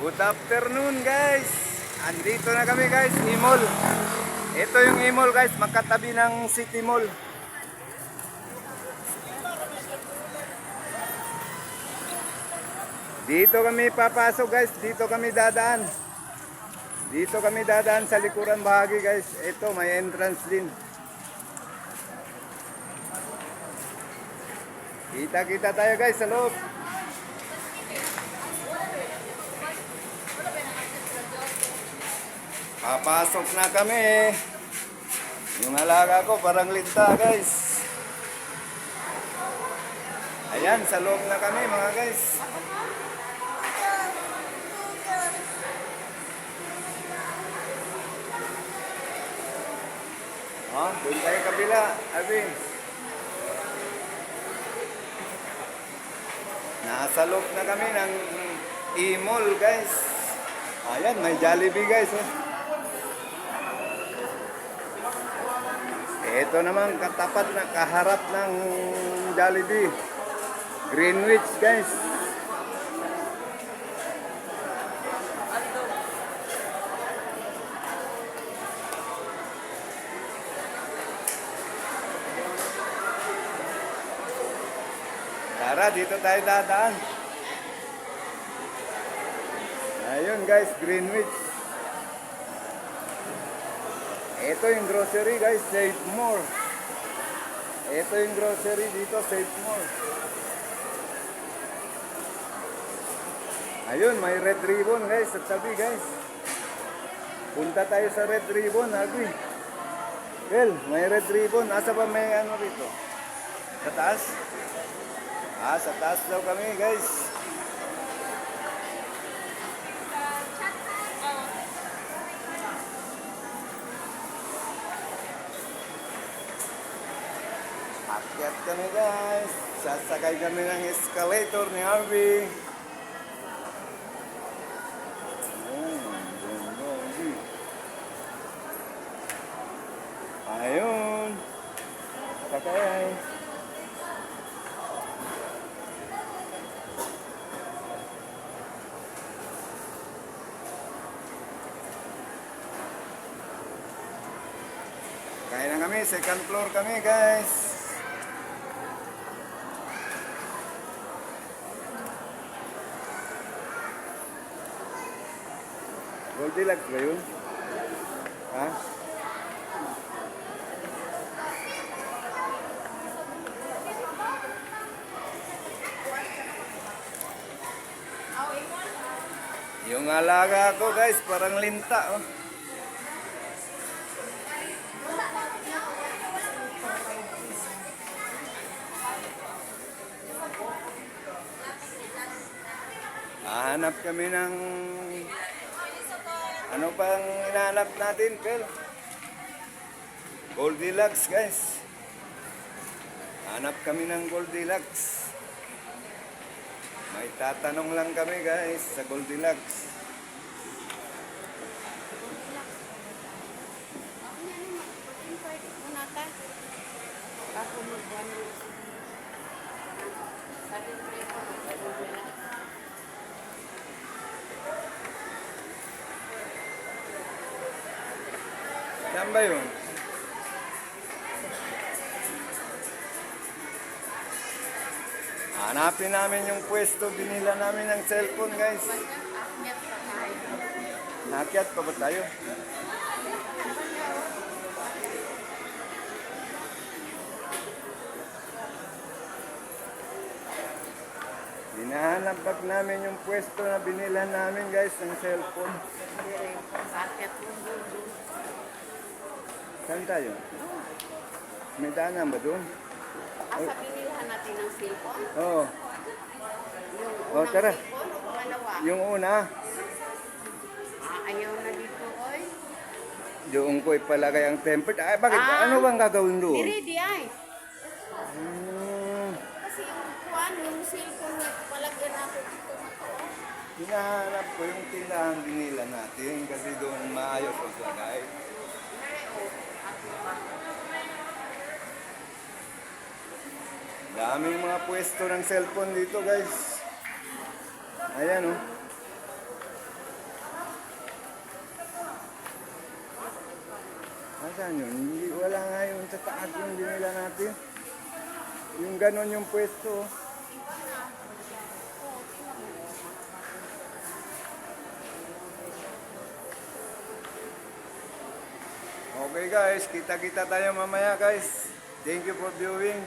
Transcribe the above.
Good afternoon guys. Andito na kami guys, Imol. Ito yung Imol guys, magkatabi ng City Mall. Dito kami papasok guys, dito kami dadaan. Dito kami dadaan sa likuran bahagi guys. Ito may entrance din. Kita-kita tayo guys sa loob. Papasok na kami. Yung alaga ko parang linta guys. Ayan, sa loob na kami mga guys. Oh, doon tayo kabila, Alvin. Nasa loob na kami ng e-mall guys. Ayan, may Jollibee guys. Oh. Ito naman katapat na kaharap ng Jollibee. Greenwich guys. Tara, dito tayo dadaan. Ayun guys, Greenwich. Ito yung grocery guys, Save More. Ito yung grocery dito, Save More. Ayun, may red ribbon guys, sa tabi guys. Punta tayo sa red ribbon, Abi. Well, may red ribbon. Asa ba may ano rito? Sa taas? Ah, sa taas daw kami guys. Akyat kami guys. Sasakay kami ng escalator ni Harvey. Ayun. Sakay. Kaya na kami, second floor kami guys. Goldilocks ba yun? Ha? Yung alaga ko guys, parang linta oh. Hahanap kami ng ano pang hinahanap natin, Pel? Goldilocks, guys. Hanap kami ng Goldilocks. May tatanong lang kami, guys, sa Goldilocks. Saan ba? Hanapin namin yung pwesto, binila namin ng cellphone, guys. Nakyat pa ba tayo? Hinahanap back namin yung pwesto na binila namin, guys, ng cellphone. Saan tayo? May daanan ba doon? Asa binilhan natin ng cellphone? Oo. Yung Oh, unang tara. cellphone o pangalawa? Yung una, Ah, ayaw na dito, oy. yung ko'y palagay ang tempered. Ay, bakit? Ah. Ano bang gagawin doon? Diri, di ay. Hmm, Kasi yung kuwan, yung cellphone na palagyan ako dito na to. hinahanap ko yung tindahan binila natin kasi doon maayos ang lagay. Daming mga pwesto ng cellphone dito guys. Ayan o. Oh. Asan yun? Hindi, wala nga yung tataas yung binila natin. Yung ganon yung pwesto oh. Okay guys, kita-kita tayo mamaya guys. Thank you for viewing.